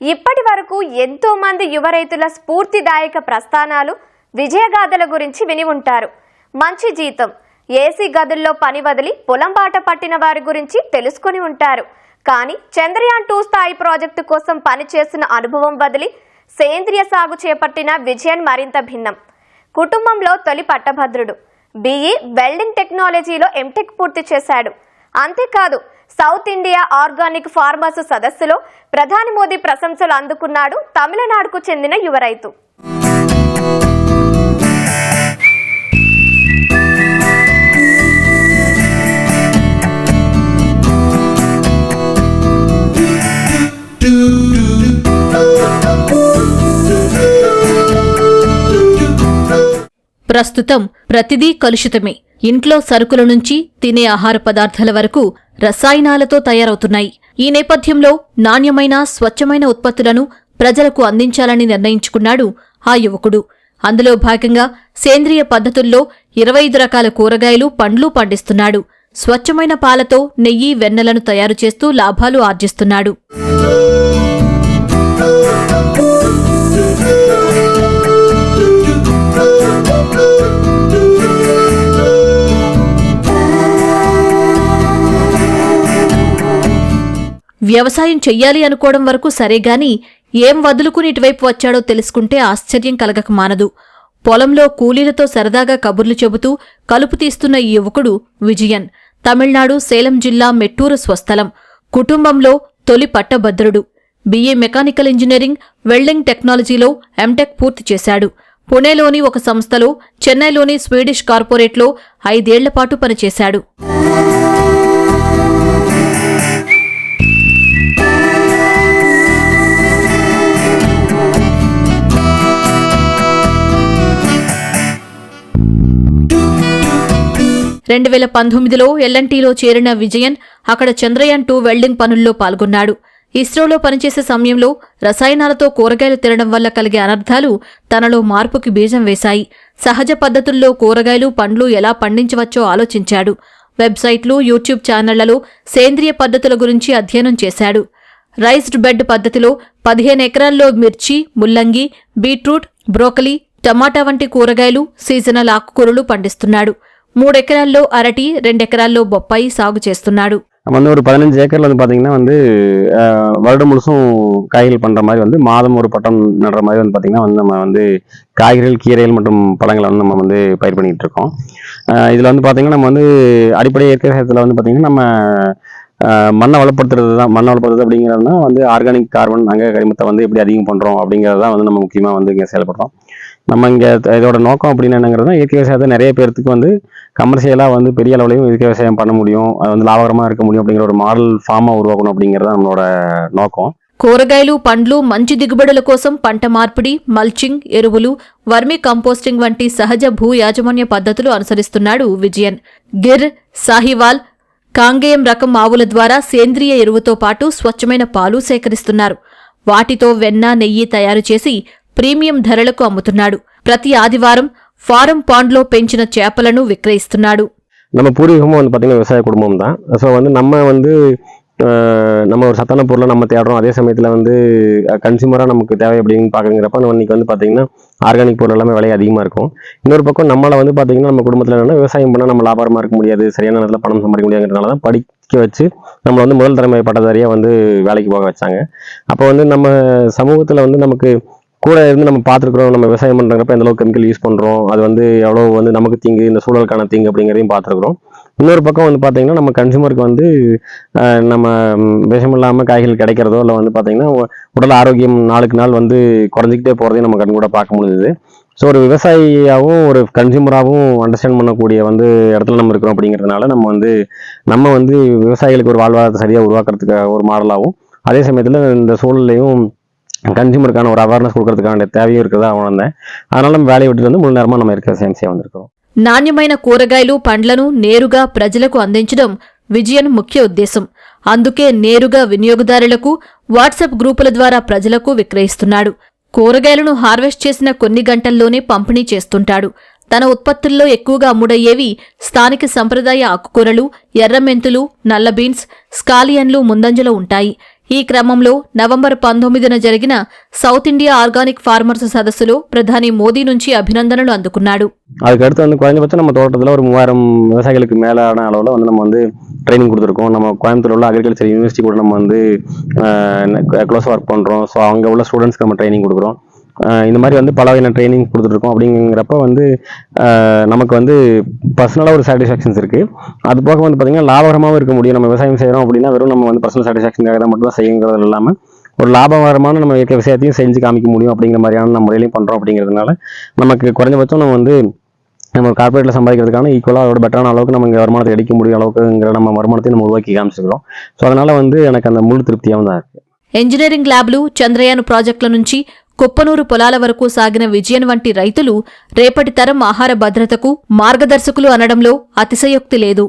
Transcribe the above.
ఇప్పటి వరకు ఎంతో మంది యువ రైతుల స్ఫూర్తిదాయక ప్రస్థానాలు విజయగాథల గురించి విని ఉంటారు. మంచి జీతం ఏసీ గదుల్లో పని వదిలి పొలం బాట పట్టిన వారి గురించి తెలుసుకొని ఉంటారు. కానీ చంద్రయాన్ టూ స్థాయి ప్రాజెక్టు కోసం పనిచేసిన అనుభవం వదిలి సేంద్రియ సాగు చేపట్టిన విజయన్ మరింత భిన్నం. కుటుంబంలో తొలి పట్టభద్రుడు. బిఈ వెల్డింగ్ టెక్నాలజీలో ఎంటెక్ పూర్తి చేశాడు. అంతేకాదు సౌత్ ఇండియా ఆర్గానిక్ ఫార్మర్స్ సదస్సులో ప్రధాని మోదీ ప్రశంసలు అందుకున్నాడు తమిళనాడుకు చెందిన యువ రైతు. ప్రస్తుతం ప్రతిదీ కలుషితమే. ఇంట్లో సరుకుల నుంచి తినే ఆహార పదార్థాల వరకు రసాయనాలతో తయారవుతున్నాయి. ఈ నేపథ్యంలో నాణ్యమైన స్వచ్ఛమైన ఉత్పత్తులను ప్రజలకు అందించాలని నిర్ణయించుకున్నాడు ఆ యువకుడు. అందులో భాగంగా సేంద్రియ పద్ధతుల్లో ఇరవై ఐదు రకాల కూరగాయలు పండ్లు పండిస్తున్నాడు. స్వచ్ఛమైన పాలతో నెయ్యి వెన్నెలను తయారు చేస్తూ లాభాలు ఆర్జిస్తున్నాడు. వ్యవసాయం చెయ్యాలి అనుకోవడం వరకు సరేగాని ఏం వదులుకుని ఇటువైపు వచ్చాడో తెలుసుకుంటే ఆశ్చర్యం కలగక మానదు. పొలంలో కూలీలతో సరదాగా కబుర్లు చెబుతూ కలుపు తీస్తున్న ఈ యువకుడు విజయన్. తమిళనాడు సేలం జిల్లా మెట్టూరు స్వస్థలం. కుటుంబంలో తొలి పట్టభద్రుడు. బిఏ మెకానికల్ ఇంజనీరింగ్ వెల్డింగ్ టెక్నాలజీలో ఎంటెక్ పూర్తి చేశాడు. పుణేలోని ఒక సంస్థలో చెన్నైలోని స్వీడిష్ కార్పొరేట్లో ఐదేళ్ళ పాటు పనిచేశాడు. రెండు వేల పంతొమ్మిదిలో ఎల్ఎన్టీలో చేరిన విజయన్ అక్కడ చంద్రయాన్ టూ వెల్డింగ్ పనుల్లో పాల్గొన్నాడు. ఇస్రోలో పనిచేసే సమయంలో రసాయనాలతో కూరగాయలు తినడం వల్ల కలిగే అనర్థాలు తనలో మార్పుకి బీజం వేశాయి. సహజ పద్ధతుల్లో కూరగాయలు పండ్లు ఎలా పండించవచ్చో ఆలోచించాడు. వెబ్సైట్లు యూట్యూబ్ ఛానళ్ళలో సేంద్రియ పద్ధతుల గురించి అధ్యయనం చేశాడు. రైస్డ్ బెడ్ పద్ధతిలో పదిహేను ఎకరాల్లో మిర్చి ముల్లంగి బీట్రూట్ బ్రోకలీ టమాటా వంటి కూరగాయలు సీజనల్ ఆకుకూరలు పండిస్తున్నాడు. మూడెకరాల్లో అరటి రెండెకరాల్లో బొప్పాయి సాగు చేస్తున్నాడు நம்ம வந்து ஒரு பதினஞ்சு ஏக்கர்ல வந்து பாத்தீங்கன்னா வந்து ஆஹ், வருடம் முழுசும் காய்கறி பண்ற மாதிரி வந்து மாதம் ஒரு பட்டம் நடுற மாதிரி வந்து பாத்தீங்கன்னா வந்து நம்ம வந்து காய்கறிகள் கீரைகள் மற்றும் பழங்களை வந்து நம்ம வந்து பயிர் பண்ணிட்டு இருக்கோம் ஆஹ், இதுல வந்து பாத்தீங்கன்னா நம்ம வந்து அடிப்படை இயற்கை விவசாயத்துல வந்து பாத்தீங்கன்னா நம்ம ஆஹ், மண்ணை வளப்படுத்துறது தான் மண்ணை வளப்படுத்துறது அப்படிங்கிறதுனா வந்து ஆர்கானிக் கார்பன் அங்க கரிமத்தை வந்து எப்படி அதிகம் பண்றோம் அப்படிங்கிறது தான் வந்து நம்ம முக்கியமா வந்து இங்க செயல்படுறோம் நம்ம இங்க இதோட நோக்கம் அப்படின்னு என்னங்கிறது இயற்கை விவசாயத்தை நிறைய பேர்த்துக்கு வந்து கமர்ஷியலாக வந்து பெரிய அளவுலையும் இயற்கை விவசாயம் பண்ண முடியும் அது வந்து லாபகரமாக இருக்க முடியும் அப்படிங்கிற ஒரு மாடல் ஃபார்மாக உருவாக்கணும் அப்படிங்கிறது தான் நம்மளோட நோக்கம் కూరగాయలు పండ్లు మంచి దిగుబడుల కోసం పంట మార్పిడి మల్చింగ్ ఎరువులు వర్మి కంపోస్టింగ్ వంటి సహజ భూ యాజమాన్య పద్ధతులు అనుసరిస్తున్నాడు విజయన్ గిర్ సాహివాల్ కాంగేయం రకం ఆవుల ద్వారా సేంద్రియ ఎరువుతో పాటు స్వచ్ఛమైన పాలు సేకరిస్తున్నారు వాటితో వెన్న నెయ్యి తయారు చేసి ప్రీమియం ధరలకు అమ్ముతున్నాడు ప్రతి ఆదివారం ఫారం పాండ్లో పెంచిన చేపలను విక్రయిస్తున్నాడు நம்ம பூர்வீகமும் வந்து பார்த்திங்கன்னா விவசாய குடும்பம் தான் ஸோ வந்து நம்ம வந்து அஹ், நம்ம ஒரு சத்தான பொருளை நம்ம தேடுறோம் அதே சமயத்தில் வந்து கன்சியூமராக நமக்கு தேவை அப்படின்னு பார்க்குறங்கிறப்ப நம்ம இன்னைக்கு வந்து பார்த்திங்கன்னா ஆர்கானிக் பொருள் எல்லாமே விலை அதிகமாக இருக்கும் இன்னொரு பக்கம் நம்மளை வந்து பார்த்திங்கன்னா நம்ம குடும்பத்தில் என்னன்னா விவசாயம் பண்ணால் நம்ம லாபகரமாக இருக்க முடியாது சரியான நேரத்தில் பணம் சம்பாதிக்க முடியாதுங்கிறதுனால தான் படிக்க வச்சு நம்மளை வந்து முதல் தலைமை பட்டதாரியாக வந்து வேலைக்கு போக வச்சாங்க அப்போ வந்து நம்ம சமூகத்தில் வந்து நமக்கு கூட இருந்து நம்ம பார்த்துருக்குறோம் நம்ம விவசாயம் பண்ணுறப்ப எந்த அளவுக்கு கெமிக்கல் யூஸ் பண்ணுறோம் அது வந்து எவ்வளோ வந்து நமக்கு தீங்கு இந்த சூழலுக்கான தீங்கு அப்படிங்கிறதையும் பார்த்துருக்குறோம். இன்னொரு பக்கம் வந்து பார்த்தீங்கன்னா நம்ம கன்சூமருக்கு வந்து நம்ம விஷம் இல்லாமல் காய்கறிகள் கிடைக்கிறதோ இல்லை வந்து பார்த்தீங்கன்னா உடல் ஆரோக்கியம் நாளுக்கு நாள் வந்து குறைஞ்சிக்கிட்டே போகிறதையும் நம்ம கண் கூட பார்க்க முடியுது ஸோ ஒரு விவசாயியாகவும் ஒரு கன்சியூமராகவும் அண்டர்ஸ்டாண்ட் பண்ணக்கூடிய வந்து இடத்துல நம்ம இருக்கிறோம் அப்படிங்கிறதுனால நம்ம வந்து நம்ம வந்து விவசாயிகளுக்கு ஒரு வாழ்வாதாரத்தை சரியாக உருவாக்குறதுக்கு ஒரு மாடலாகவும் அதே சமயத்தில் இந்த சூழல்லையும் கன்சியூமருக்கான ஒரு அவேர்னஸ் கொடுக்கறதுக்கான தேவையும் இருக்கிறதா உணர்ந்தேன் அதனால நம்ம வேலையை விட்டுட்டு வந்து முழு நேரமாக நம்ம இருக்க சயின்ஸே வந்திருக்கோம் నాణ్యమైన కూరగాయలు పండ్లను నేరుగా ప్రజలకు అందించడం విజయన్ ముఖ్య ఉద్దేశం అందుకే నేరుగా వినియోగదారులకు వాట్సాప్ గ్రూపుల ద్వారా ప్రజలకు విక్రయిస్తున్నాడు కూరగాయలను హార్వెస్ట్ చేసిన కొన్ని గంటల్లోనే పంపిణీ చేస్తుంటాడు తన ఉత్పత్తుల్లో ఎక్కువగా అమ్ముడయ్యేవి స్థానిక సంప్రదాయ ఆకుకూరలు ఎర్రమెంతులు నల్ల బీన్స్ స్కాలియన్లు ముందంజలో ఉంటాయి ఈ క్రమంలో నవంబర్ పంతొమ్మిదిన జరిగిన సౌత్ ఇండియా ఆర్గానిక్ ఫార్మర్స్ సదస్సులో ప్రధాని మోదీ నుంచి అభినందనలు అందుకున్నాడు அதுக்கடுத்து வந்து குறைஞ்சபட்சம் நம்ம தோட்டத்தில் ஒரு மூவாயிரம் விவசாயிகளுக்கு மேலான அளவில் வந்து நம்ம வந்து ட்ரைனிங் கொடுத்துருக்கோம் நம்ம கோயம்புத்தூர் உள்ள அக்ரிகல்ச்சர் யூனிவர்சிட்டி கூட நம்ம வந்து க்ளோஸ் ஒர்க் பண்ணுறோம் ஸோ அங்கே உள்ள ஸ்டூடெண்ட்ஸ்க்கு நம்ம ட்ரைனிங் கொடுக்குறோம் ஆஹ் இந்த மாதிரி வந்து பல வகையான ட்ரைனிங் கொடுத்துட்ருக்கோம் அப்படிங்கிறப்ப வந்து ஆஹ் நமக்கு வந்து பர்சனலாக ஒரு சாட்டிஸ்ஃபேக்ஷன்ஸ் இருக்குது அது போக வந்து பார்த்திங்கன்னா லாபகரமாகவும் இருக்க முடியும் நம்ம விவசாயம் செய்கிறோம் அப்படின்னா வெறும் நம்ம வந்து பர்சனல் சாட்டிஸ்ஃபேக்ஷனுக்காக தான் மட்டும் தான் செய்யுங்கிறது இல்லாமல் ஒரு லாபகரமான நம்ம இயற்கை விவசாயத்தையும் செஞ்சு காமிக்க முடியும் அப்படிங்கிற மாதிரியான நம்ம முறையிலையும் பண்ணுறோம் அப்படிங்கிறதுனால நமக்கு குறைஞ்சபட்சம் நம்ம வந்து நம்ம கார்பரேட்டில் சம்பாதிக்கிறதுக்கான ஈக்குவலாக அதோட பெட்டரான அளவுக்கு நம்ம இங்கே வருமானத்தை எடுக்க முடியும் அளவுக்குங்கிற நம்ம வருமானத்தை நம்ம உருவாக்கி காமிச்சிக்கிறோம் ஸோ அதனால் வந்து எனக்கு அந்த முழு திருப்தியாகவும் தான் இருக்குது ఇంజనీరింగ్ ల్యాబ్లు చంద్రయాన్ ప్రాజెక్టుల నుంచి కుప్పనూరు పొలాల వరకు సాగిన విజయన్ వంటి రైతులు రేపటి తరం ఆహార భద్రతకు మార్గదర్శకులు అనడంలో అతిశయోక్తి లేదు.